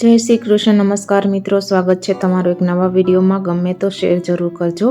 જય શ્રી કૃષ્ણ, નમસ્કાર મિત્રો, સ્વાગત છે તમારો એક નવા વિડીયોમાં. ગમે તો શેર જરૂર કરજો.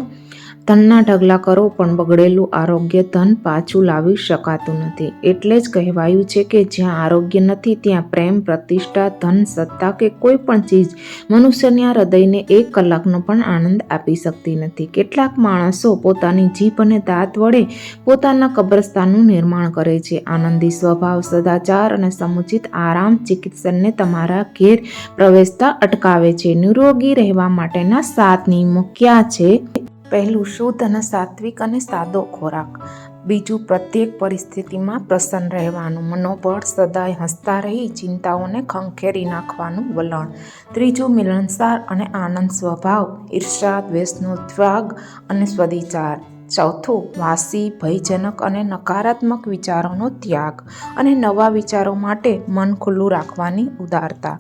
ધનના ઢગલા કરો, પણ બગડેલું આરોગ્ય ધન પાછું લાવી શકાતું નથી. એટલે જ કહેવાયું છે કે જ્યાં આરોગ્ય નથી, ત્યાં પ્રેમ, પ્રતિષ્ઠા, ધન, સત્તા કે કોઈ પણ ચીજ મનુષ્યના હૃદયને એક કલાકનો પણ આનંદ આપી શકતી નથી. કેટલાક માણસો પોતાની જીભ અને દાંત વડે પોતાના કબ્રસ્તાનનું નિર્માણ કરે છે. આનંદી સ્વભાવ, સદાચાર અને સમુચિત આરામ ચિકિત્સકને તમારા ઘેર પ્રવેશતા અટકાવે છે. નિરોગી રહેવા માટેના સાત નિયમો ક્યાં છે પહેલું શુદ્ધ અને સાત્વિક અને સાદો ખોરાક. બીજું પ્રત્યેક પરિસ્થિતિમાં પ્રસન્ન રહેવાનું. મનોબળ સદાય હસતા રહી, ચિંતાઓને ખંખેરી નાખવાનું વલણ. ત્રીજું મિલનસાર અને આનંદ સ્વભાવ ઈર્ષા દ્વેષનો ત્યાગ અને સ્વદિચાર. ચોથું વાસી, ભયજનક અને નકારાત્મક વિચારોનો ત્યાગ અને નવા વિચારો માટે મન ખુલ્લું રાખવાની ઉદારતા.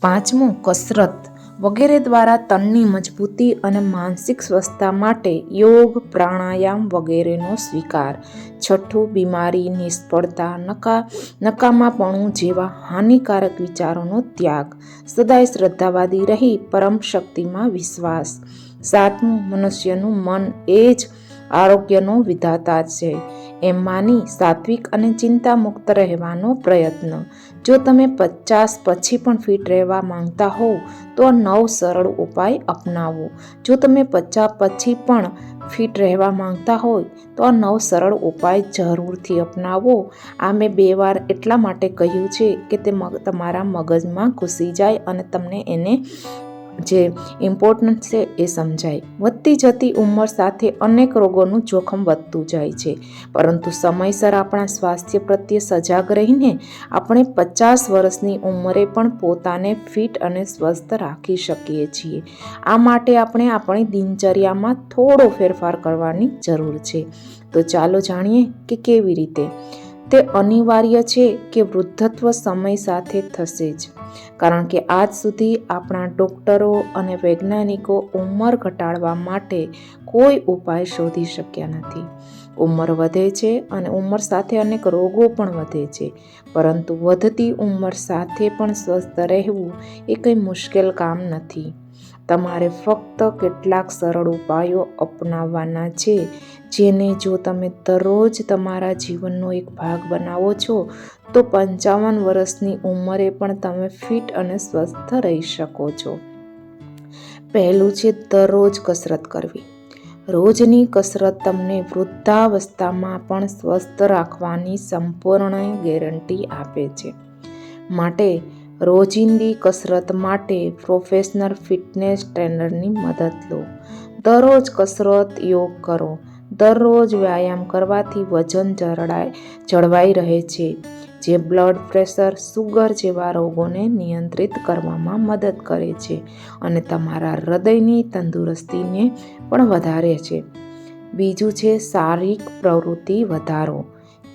પાંચમું કસરત. વગેરે દ્વારા તનની મજબૂતી અને માનસિક સ્વસ્થતા માટે યોગ, પ્રાણાયામ વગેરેનો સ્વીકાર. છઠ્ઠું, બીમારી, નિષ્ફળતા, નકા, નકામાપણું જેવા હાનિકારક વિચારોનો ત્યાગ. સદાય શ્રદ્ધાવાદી રહી, પરમ શક્તિમાં વિશ્વાસ. સાતમું, મનુષ્યનું મન એ જ આરોગ્યનો વિધાતા છે. એમ માની સાત્વિક અને ચિંતા મુક્ત રહેવાનો પ્રયત્ન. જો તમે પચાસ પછી પણ ફિટ રહેવા માંગતા હોવ, તો આ નવ સરળ ઉપાય અપનાવો. જો તમે પચાસ પછી પણ ફિટ રહેવા માંગતા હોય, તો આ નવ સરળ ઉપાય જરૂરથી અપનાવો. આ મેં બે વાર એટલા માટે કહ્યું છે કે તે તમારા મગજમાં ઘૂસી જાય અને તમને એને જે ઇમ્પોર્ટન્ટ છે એ સમજાય. વધતી જતી ઉંમર સાથે અનેક રોગોનું જોખમ વધતું જાય છે. પરંતુ સમયસર આપણા સ્વાસ્થ્ય પ્રત્યે સજાગ રહીને આપણે પચાસ વર્ષની ઉંમરે પણ પોતાને ફિટ અને સ્વસ્થ રાખી શકીએ છીએ. આ માટે આપણે આપણી દિનચર્યામાં થોડો ફેરફાર કરવાની જરૂર છે. તો ચાલો જાણીએ કે કેવી રીતે તે અનિવાર્ય છે કે વૃદ્ધત્વ સમય સાથે થશે જ. કારણ કે આજ સુધી આપણા ડૉક્ટરો અને વૈજ્ઞાનિકો ઉંમર ઘટાડવા માટે કોઈ ઉપાય શોધી શક્યા નથી. ઉંમર વધે છે અને ઉંમર સાથે અનેક રોગો પણ વધે છે. પરંતુ વધતી ઉંમર સાથે પણ સ્વસ્થ રહેવું એ કંઈ મુશ્કેલ કામ નથી. તમારે ફક્ત કેટલાક સરળ ઉપાયો અપનાવવાના છે, જેને જો તમે દરરોજ તમારા જીવનનો એક ભાગ બનાવો છો, તો પંચાવન વર્ષની ઉંમરે પણ તમે ફિટ અને સ્વસ્થ રહી શકો છો. પહેલું છે દરરોજ કસરત કરવી. રોજની કસરત તમને વૃદ્ધાવસ્થામાં પણ સ્વસ્થ રાખવાની સંપૂર્ણ ગેરંટી આપે છે. માટે રોજિંદી કસરત માટે પ્રોફેશનલ ફિટનેસ ટ્રેનરની મદદ લો. દરરોજ કસરત યોગ કરો. દરરોજ વ્યાયામ કરવાથી વજન જળવાય જળવાઈ રહે છે, જે બ્લડ પ્રેશર, સુગર જેવા રોગોને નિયંત્રિત કરવામાં મદદ કરે છે અને તમારા હૃદયની તંદુરસ્તીને પણ વધારે છે. બીજું છે શારીરિક પ્રવૃત્તિ વધારો.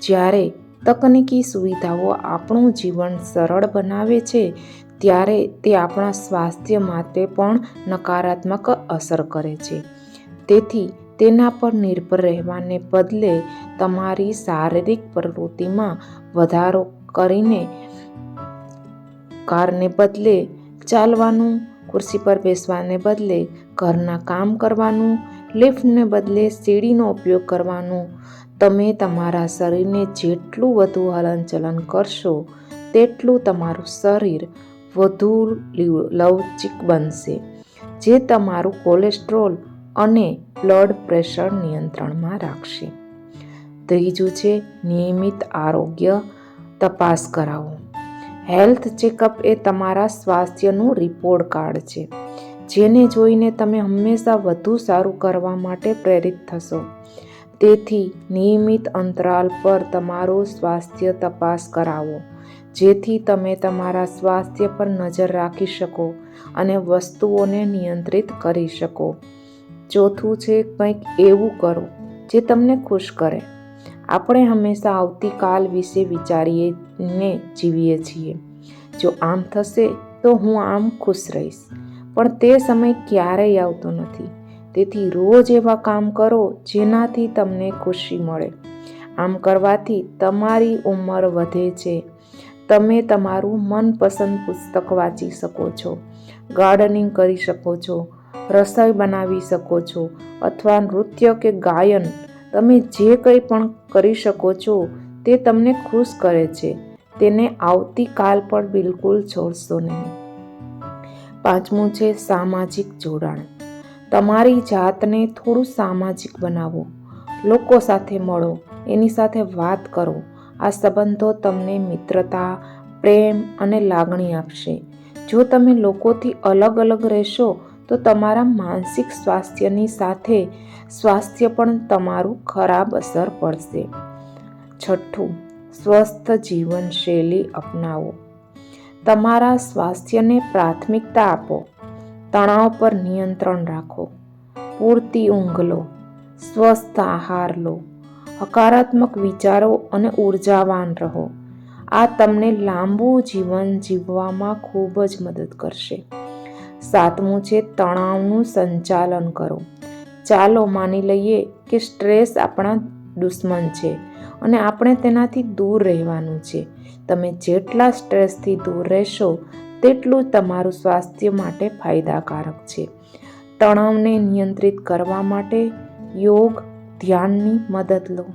જ્યારે તકનીકી સુવિધાઓ આપણું જીવન સરળ બનાવે છે, ત્યારે તે આપણા સ્વાસ્થ્ય માટે પણ નકારાત્મક અસર કરે છે. તેથી તેના પર નિર્ભર રહેવાને બદલે તમારી શારીરિક પ્રવૃત્તિમાં વધારો કરીને કારને બદલે ચાલવાનું, ખુરશી પર બેસવાને બદલે ઘરના કામ કરવાનું, લિફ્ટને બદલે સીડીનો ઉપયોગ કરવાનો. તમે તમારા શરીરને જેટલું વધુ હલનચલન કરશો, તેટલું તમારું શરીર વધુ લવચિક બનશે. જે તમારું કોલેસ્ટ્રોલ અને બ્લડ પ્રેશર નિયંત્રણમાં રાખશે. ત્રીજું છે, નિયમિત આરોગ્ય તપાસ કરાવો. હેલ્થ ચેકઅપ એ તમારા સ્વાસ્થ્યનું રિપોર્ટ કાર્ડ છે. જેને જોઈને તમે હંમેશા વધુ સારું કરવા માટે પ્રેરિત થશો. તેથી નિયમિત અંતરાલ પર તમારું સ્વાસ્થ્ય તપાસ કરાવો. જેથી તમે તમારા સ્વાસ્થ્ય પર નજર રાખી શકો અને વસ્તુઓને નિયંત્રિત કરી શકો. ચોથું છે કંઈક એવું કરો જે તમને ખુશ કરે. આપણે હંમેશા આવતીકાલ વિશે વિચારીને જીવીએ છીએ. જો આમ થશે તો હું આમ ખુશ રહીશ. પણ તે સમય ક્યારેય આવતો નથી. તેથી રોજ એવા કામ કરો જેનાથી તમને ખુશી મળે. આમ કરવાથી તમારી ઉંમર વધે છે. તમે તમારું મનપસંદ પુસ્તક વાંચી શકો છો. ગાર્ડનિંગ કરી શકો છો. રસોઈ બનાવી શકો છો અથવા નૃત્ય કે ગાયન તમે જે કંઈ પણ કરી શકો છો તે તમને ખુશ કરે છે. તેને આવતીકાલ પણ બિલકુલ છોડશો નહીં. પાંચમું છે સામાજિક જોડાણ. તમારી જાતને થોડું સામાજિક બનાવો. લોકો સાથે મળો, એની સાથે વાત કરો. આ સંબંધો તમને મિત્રતા, પ્રેમ અને લાગણી આપશે. જો તમે લોકોથી અલગ અલગ રહેશો તો તમારા માનસિક સ્વાસ્થ્યની સાથે સ્વાસ્થ્ય પણ તમારું ખરાબ અસર પડશે. છઠ્ઠું, સ્વસ્થ જીવનશૈલી અપનાવો. તમારા સ્વાસ્થ્યને પ્રાથમિકતા આપો. તણાવ પર નિયંત્રણ રાખો. પૂરતી ઊંઘ લો. સ્વસ્થ આહાર લો. હકારાત્મક વિચારો અને ઉર્જાવાન રહો. આ તમને લાંબુ જીવન જીવવામાં ખૂબ જ મદદ કરશે. સાતમું છે તણાવનું સંચાલન કરો. ચાલો માની લઈએ કે સ્ટ્રેસ આપણા દુશ્મન છે અને આપણે તેનાથી દૂર રહેવાનું છે. તમે જેટલા સ્ટ્રેસથી દૂર રહેશો, તેટલું તમારું સ્વાસ્થ્ય માટે ફાયદાકારક છે. તણાવને નિયંત્રિત કરવા માટે યોગ, ધ્યાનની મદદ લો.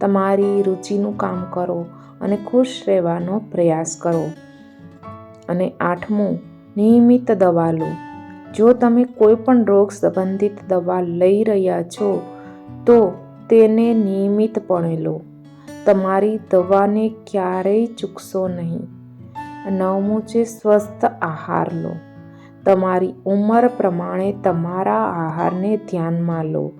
તમારી રુચિનું કામ કરો અને ખુશ રહેવાનો પ્રયાસ કરો. અને આઠમું નિયમિત દવા લો જો તમે કોઈ પણ રોગ સંબંધિત દવા લઈ રહ્યા છો, તો તેને નિયમિતપણે લો. તમારી દવાને ક્યારેય ચૂકશો નહીં. નવમું છે, સ્વસ્થ આહાર લો. તમારી ઉંમર પ્રમાણે તમારા આહારને ધ્યાનમાં લો.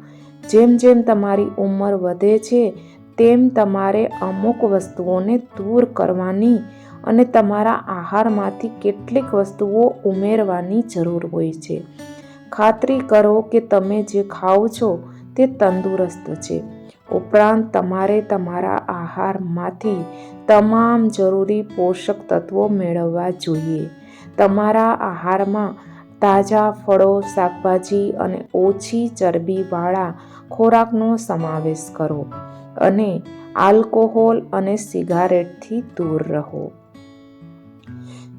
જેમ જેમ તમારી ઉંમર વધે છે, તેમ તમારે અમુક વસ્તુઓને દૂર કરવાની અને તમારા આહારમાંથી કેટલીક વસ્તુઓ ઉમેરવાની જરૂર હોય છે. ખાતરી કરો કે તમે જે ખાઓ છો તે તંદુરસ્ત છે. ઉપરાંત તમારે તમારા આહારમાંથી તમામ જરૂરી પોષક તત્વો મેળવવા જોઈએ. તમારા આહારમાં તાજા ફળો, શાકભાજી અને ઓછી ચરબીવાળા ખોરાકનો સમાવેશ કરો અને આલ્કોહોલ અને સિગારેટથી દૂર રહો.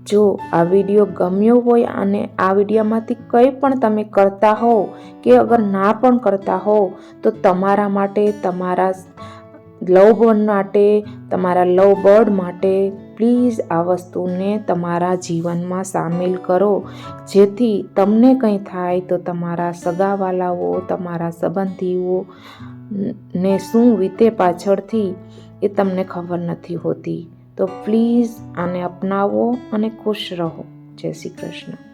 જો આ વીડિયો ગમ્યો હોય અને આ વિડીયોમાંથી કંઈ પણ તમે કરતા હો કે અગર ના પણ કરતા હો તો તમારા માટે, તમારા લવ માટે, તમારા લવ બર્ડ માટે પ્લીઝ આ વસ્તુને તમારા જીવનમાં સામેલ કરો. જેથી તમને કંઈ થાય તો તમારા સગાવાલાઓ, તમારા સંબંધીઓ ને શું વીતે પાછળથી એ તમને ખબર નથી હોતી. તો પ્લીઝ આને અપનાવો અને ખુશ રહો. જય શ્રી કૃષ્ણ.